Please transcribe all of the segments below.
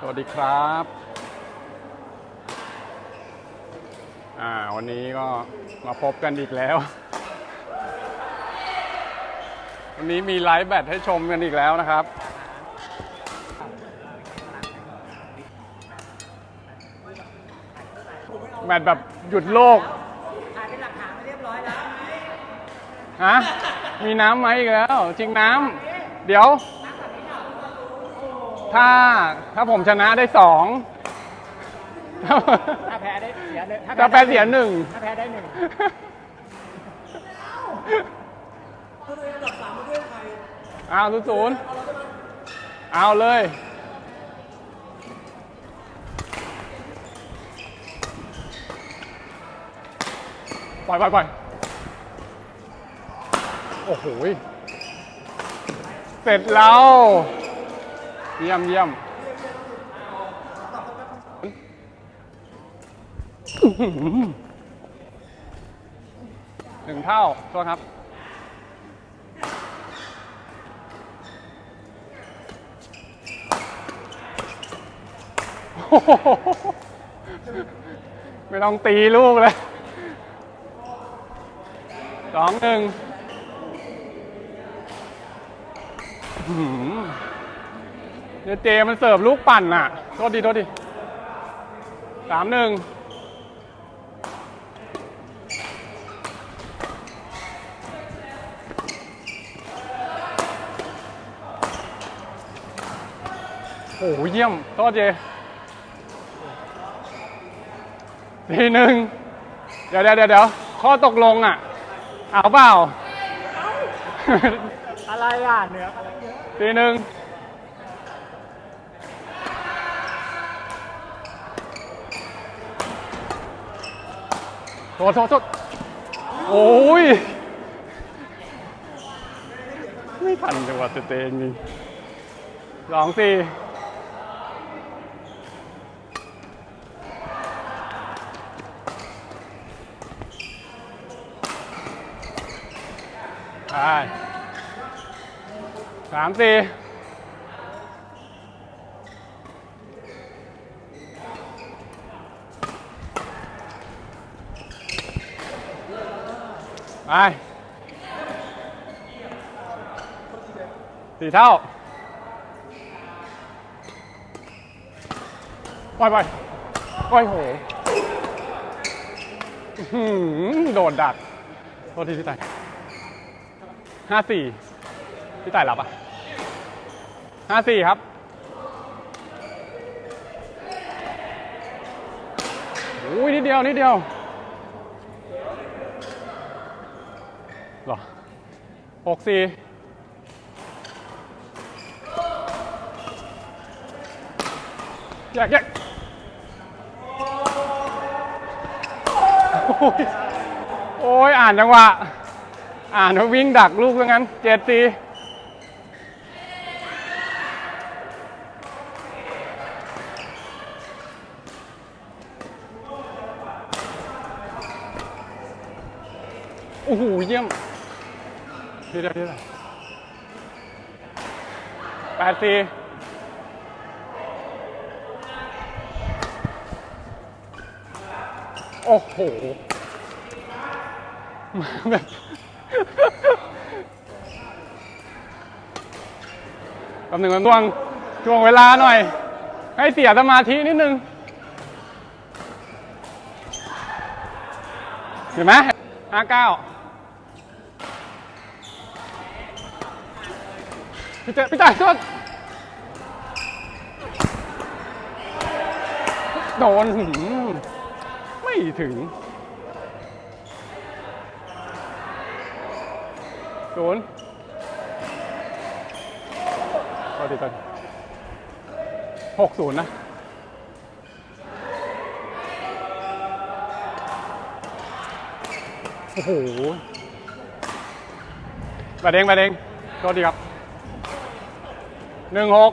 สวัสดีครับอ่าวันนี้ก็มาพบกันอีกแล้ว วันนี้มีไลฟ์แบตให้ชมกันอีกแล้วนะครับ แบตแบบหยุดโลกถ่ายเป็นหลักฐานมาเรียบร้อยแล้วฮะมีน้ำไหมอีกแล้ว จริงน้ำเดี๋ยว ถ้าถ้าผมชนะได้สองถ้าแพ้ได้เสียหนึ่งถ้าแพ้เสียหนึ่งถ้าแพ้ได้หนึ่งเอาศูนย์ศูนย์เอาเลย ปล่อยปล่อยปล่อยโอ้โหยเสร็จแล้ว เยี่ยมเยี่ยมหนึ่งเท่าโทษครับ ไม่ต้องตีลูกเลยสองหนึ่ง เนี่ยเจมันเสิร์ฟลูกปั่นน่ะ โทษดีโทษดีสามหนึ่งโอ้โหเยี่ยม โทษเจทีหนึ่งเดี๋ยวเดี๋ยวเดี๋ยวเดี๋ยวข้อตกลงอะ เอาเปล่า อะไรอะเหนืออะไรเยอะทีหนึ่ง โทษโทษโทษโอ้ย ไม่ทันจังหวะเตะๆจริงสองสี่ไปสามสี่ ไปสี่เท่า ปล่อยปล่อยปล่อยโหโดดดักโทษทีพี่ไต่ห้าสี่พี่ไต่รับอะห้าสี่ครับโอ้ยนิดเดียว นิดเดียวเหรอ หกสี่แยกแยกโอ้ยอ่านจังหวะ อ่านว่าวิ่งดักลูกซะงั้นเจ็ดสี่โอ้โหเยี่ยม ทีเดียวทีเดียวแปดสี่โอ้โหมาแบบกำหนึ่งมันช่วงช่วงเวลาหน่อย ให้เสียสมาธินิดนึง เห็นไหมห้าเก้า พี่เจพี่จ่ายโทษโดนหืมไม่ถึงศูนย์ก็ดีกันหกศูนย์นะโอ้โหประเด้งประเด้งโทษดีครับ หนึ่งหก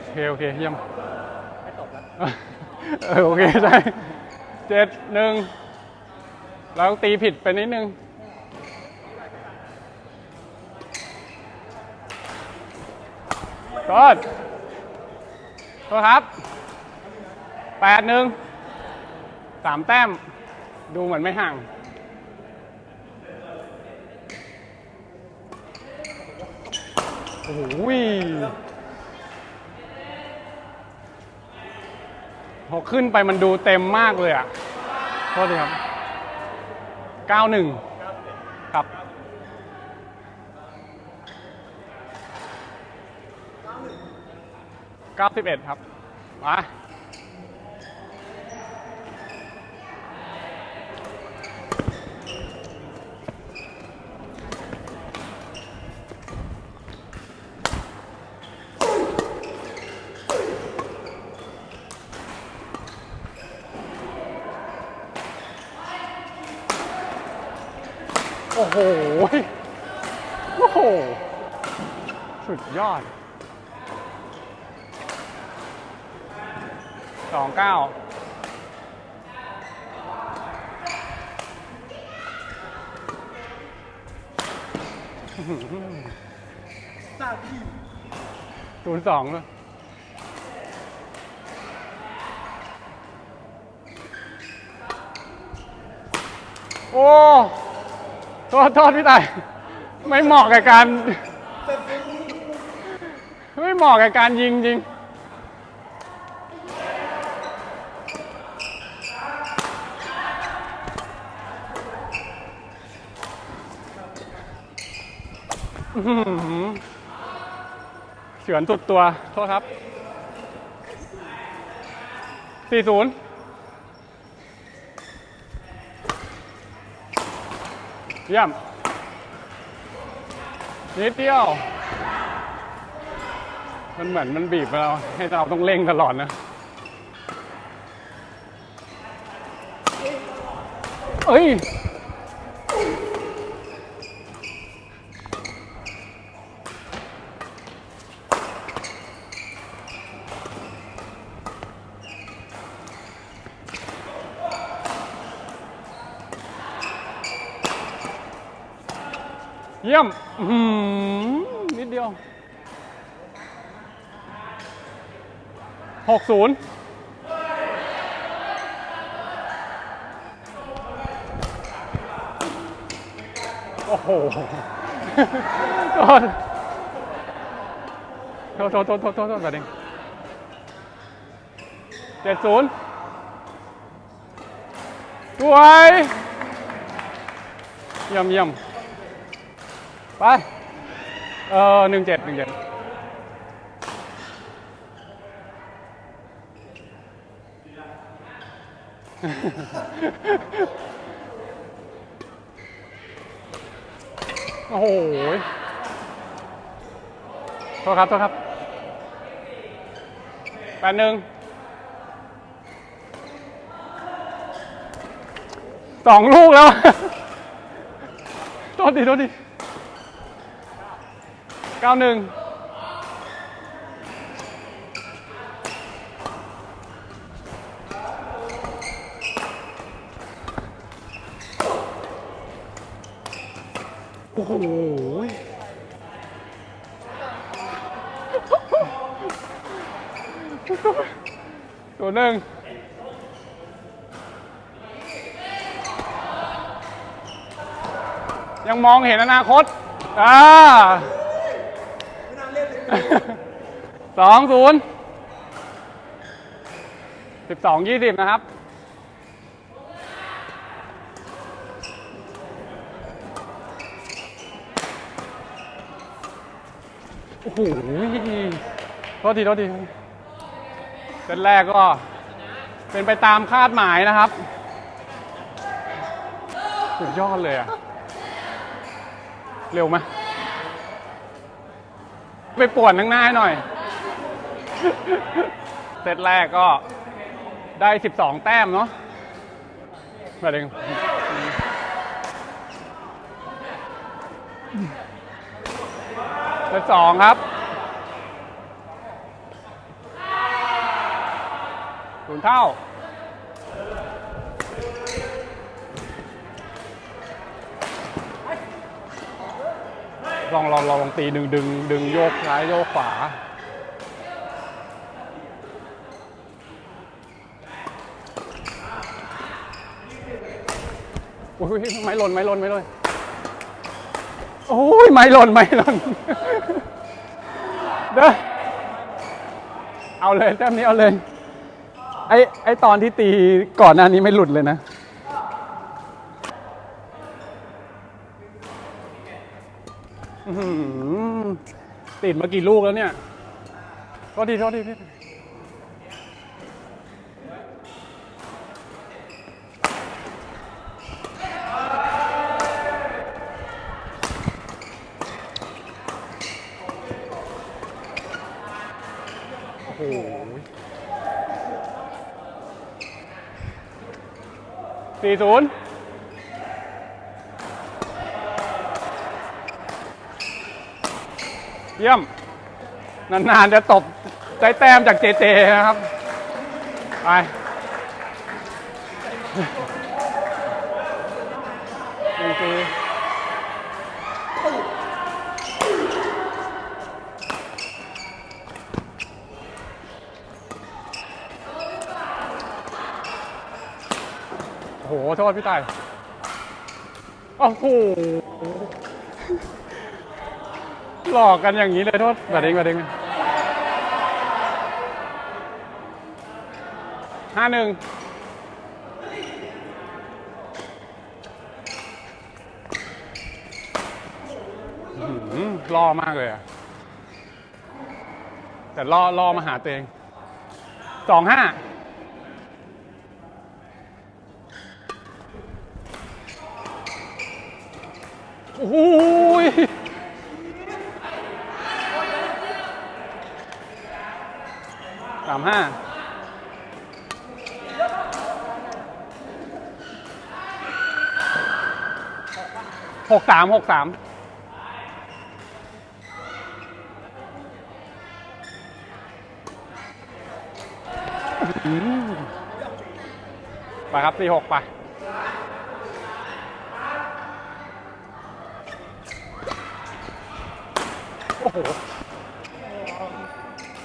โอเค โอเค เยี่ยม ไม่ตกแล้ว เออ โอเค ใช่เจ็ดหนึ่งแล้วตีผิดไปนิดนึงโทษโทษครับแปดหนึ่ง สามแต้ม ดูเหมือนไม่ห่าง โอ้โหพอขึ้นไปมันดูเต็มมากเลยอะ โทษทีครับ 91 ครับ91ครับ มา โอ้โห โอ้โห สุดยอดสองเก้าศูนย์สองเลยโอ้ โทษโทษพี่ตายไม่เหมาะกับการ ไม่เหมาะกับการยิงจริงเฉือนสุดตัว โทษครับ 40 เยี่ยม นิดเดียว มันเหมือนมันบีบเราให้เราต้องเร่งตลอดนะ เอ้ย เยี่ยมนิดเดียว หกศูนย์โอ้โหโทษโทษโทษโทษโทษโทษแบบนี้เจ็ดศูนย์สวยเยี่ยมเยี่ยม ไป เออหนึ่งเจ็ดหนึ่งเจ็ดโอ้โหโทษครับ โทษครับแปดหนึ่งสองลูกแล้ว โทษดีโทษดี เก้าหนึ่งโอ้โหตัวหนึ่งยังมองเห็นอนาคต อ่า สองศูนย์สิบสองยี่สิบนะครับ โอ้โหโทษทีโทษทีเซตแรกก็เป็นไปตามคาดหมายนะครับ สุดยอดเลยอะเร็วไหม ไปป่วนข้างหน้าให้หน่อย เซตแรกก็ได้ 12 แต้มเนาะมาเองเซตสองครับศูนย์เท่า ลองลองลองลองตีดึงดึงดึงโยกซ้ายโยกขวา โอ้ยไม่หล่นไม่หล่นไม่หล่นโอ้ยไม่หล่นไม่หล่นเด้อเอาเลยแต้มนี้เอาเลยไอไอตอนที่ตีก่อนหน้านี้ไม่หลุดเลยนะ ติดมากี่ลูกแล้วเนี่ยโทษทีโทษทีพี่โอ้โหสี่ศูนย์ เยี่ยม นานๆจะตบใจแต้มจากเจเจนะครับ ไปจริงๆโอ้โห โทษพี่ตายโอ้โห หลอกกันอย่างนี้เลยโทษบัดเองบัดเองห้าหนึ่งล่อมากเลยอะแต่ล่อล่อมาหาตัวเองสองห้าโอ้ยามห้าหกสามหกสามอืมไปครับสี่หกไปโอ้โห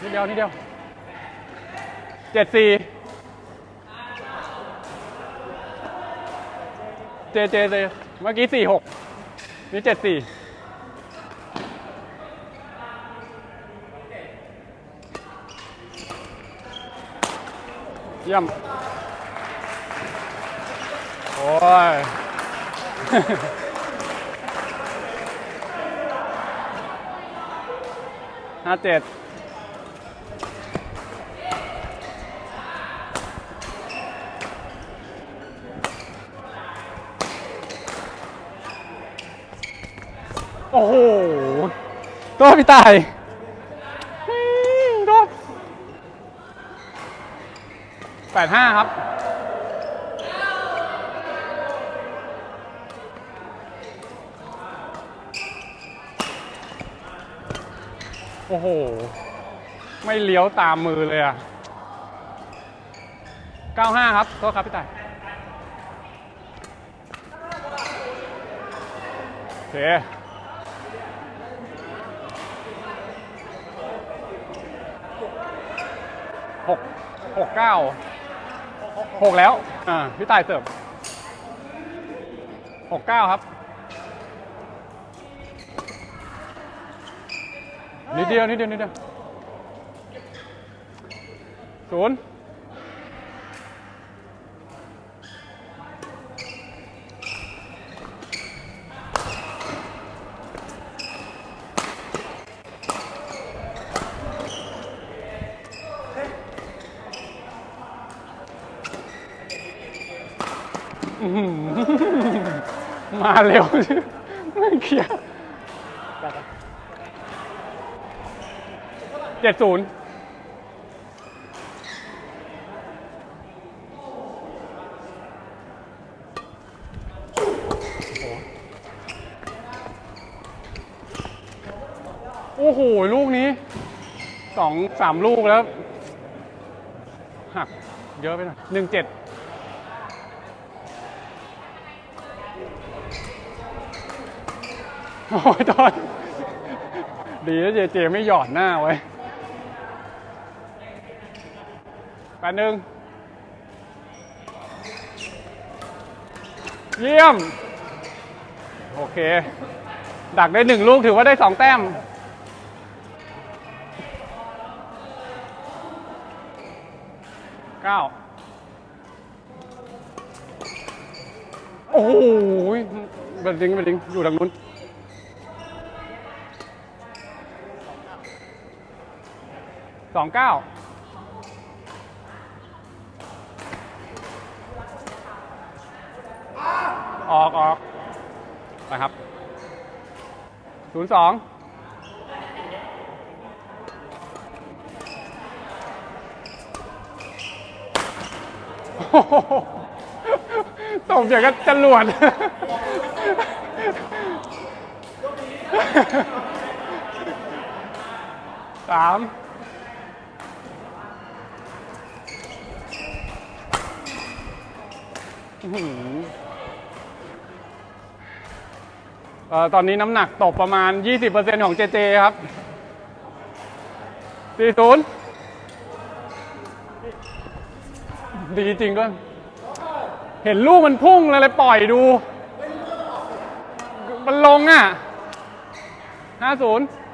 นิดเดียวนิดเดียว เจ็ดสี่เจเจเจเมื่อกี้สี่หกนี่เจ็ดสี่เยี่ยม โอ้ย ห้าเจ็ด อ้โหโดนพี่ตายโดนแปดห้าครับโอ้โห ไม่เลี้ยวตามมือเลยอะ 95 ครับโทษครับพี่ตายโอเค หก หกเก้าหกแล้ว อ่า พี่ตายเสิร์ฟหกเก้าครับ นิดเดียว นิดเดียว นิดเดียวศูนย์ มาเร็วไม่เคลียร์เจ็ดศูนย์โอ้โห ลูกนี้สองสามลูกแล้ว หักเยอะไปหน่อยหนึ่งเจ็ด โอ้ยตอนดีนะเจเจไม่หยอดหน้าไว้แปดหนึ่งเยี่ยม โอเค ดักได้หนึ่งลูกถือว่าได้สองแต้ม เก้า โอ้โหเบลดิงเบลดิงอยู่ทางนู้น สองเก้าออกออกไปครับศูนย์สองตบอย่างกับจรวดสามอื้อหือ เอ่อตอนนี้น้ำหนักตกประมาณ 20%ของเจเจครับ 40 ดีจริงด้วยเห็นลูกมันพุ่งเลยเลยปล่อยดู มันลงอะ 50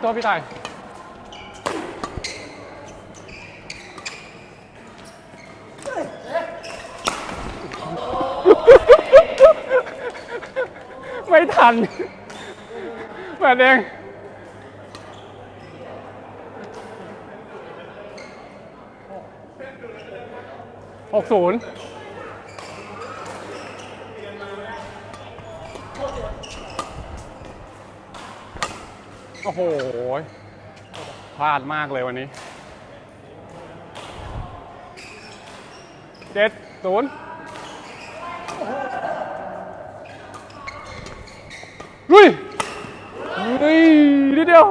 โอ้ยโทษพี่ตายไม่ทันเปิดเองหกศูนย์ พลาดมากเลยวันนี้เจ็ดศูนย์ลุยเฮ้ยนิดเดียว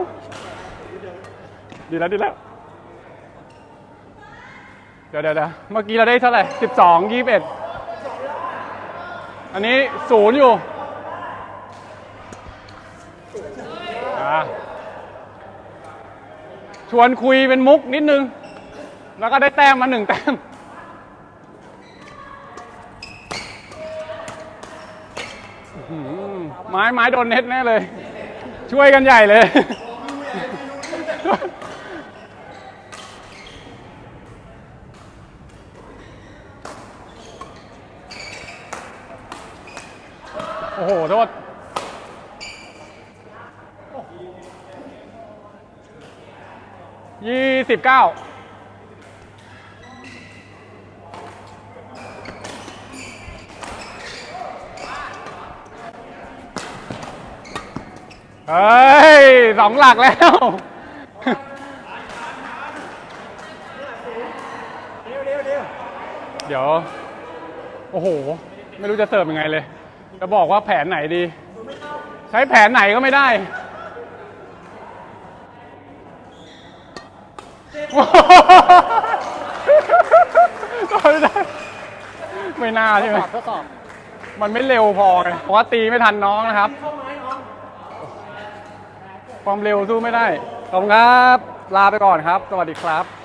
ดีแล้วดีแล้วเดี๋ยวเดี๋ยวเดี๋ยวเมื่อกี้เราได้เท่าไหร่สิบสองยี่สิบเอ็ดอันนี้ศูนย์อยู่อะ ชวนคุยเป็นมุกนิดนึง แล้วก็ได้แต้มมาหนึ่งแต้มอืมไม้ไม้โดนเน็ตแน่เลย ช่วยกันใหญ่เลย โอ้โห โทษ ยี่สิบเก้าเฮ้ยสองหลักแล้วเร็วเร็วเร็วเดี๋ยว โอ้โห ไม่รู้จะเสิร์ฟยังไงเลย จะบอกว่าแผนไหนดี ใช้แผนไหนก็ไม่ได้ ไม่ได้ไม่น่าใช่ไหมทดสอบมันไม่เร็วพอไงเพราะว่าตีไม่ทันน้องนะครับ ความเร็วสู้ไม่ได้ขอบคุณครับ ลาไปก่อนครับ สวัสดีครับ